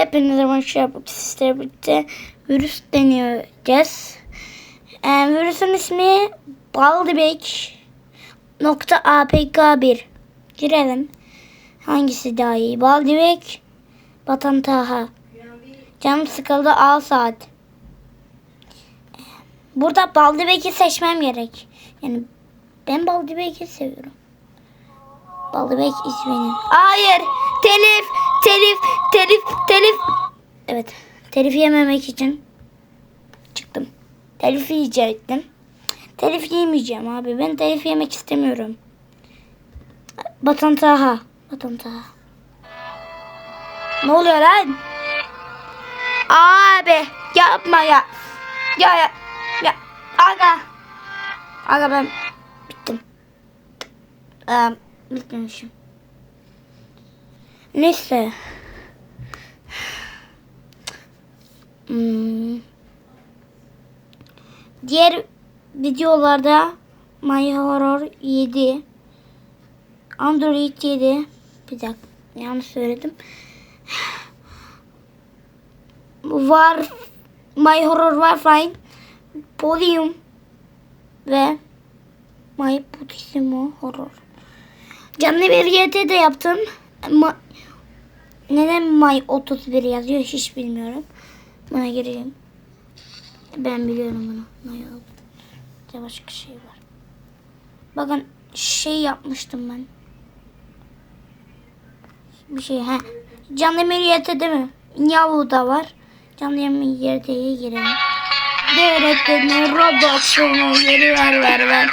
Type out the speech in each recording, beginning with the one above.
hepinize hoş yapmak sizlerle birlikte virüs deneyeceğiz. Ee, virüsün ismi Baldibek nokta apk1 girelim. Hangisi daha iyi? Baldibek Batan Taha. Canım sıkıldı al saat. Burada Baldibek'i seçmem gerek. Yani ben Baldibek'i seviyorum. Baldibek ismini. Hayır. Telif. Telif. Telif. Telif. Evet. Telif yememek için çıktım. Telif yiyecektim. Telif yemeyeceğim abi. Ben telif yemek istemiyorum. Batan Taha. Batan Taha. Ne oluyor lan? Abi yapma ya. Ya ya. Ya. Aga. Aga ben bittim. Ee, bitmemişim. Neyse. Hmm. Diğer videolarda My Horror 7 Android 7 bir dakika yanlış söyledim. Var My Horror Warframe Podium ve My Putissimo Horror. Canlı bir YT de yaptım. Ma Neden May 31 yazıyor hiç bilmiyorum. Buna gireyim. Ben biliyorum bunu. May 31. Bir de başka şey var. Bakın şey yapmıştım ben. Bir şey ha. Canlı YT değil mi? Yavu da var. Canlı YT'ye girelim. Devletlerine Roblox'umu geri ver ver ver.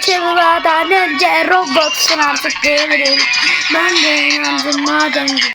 Çeviradan önce Roblox'un artık devrim. Ben de inandım madem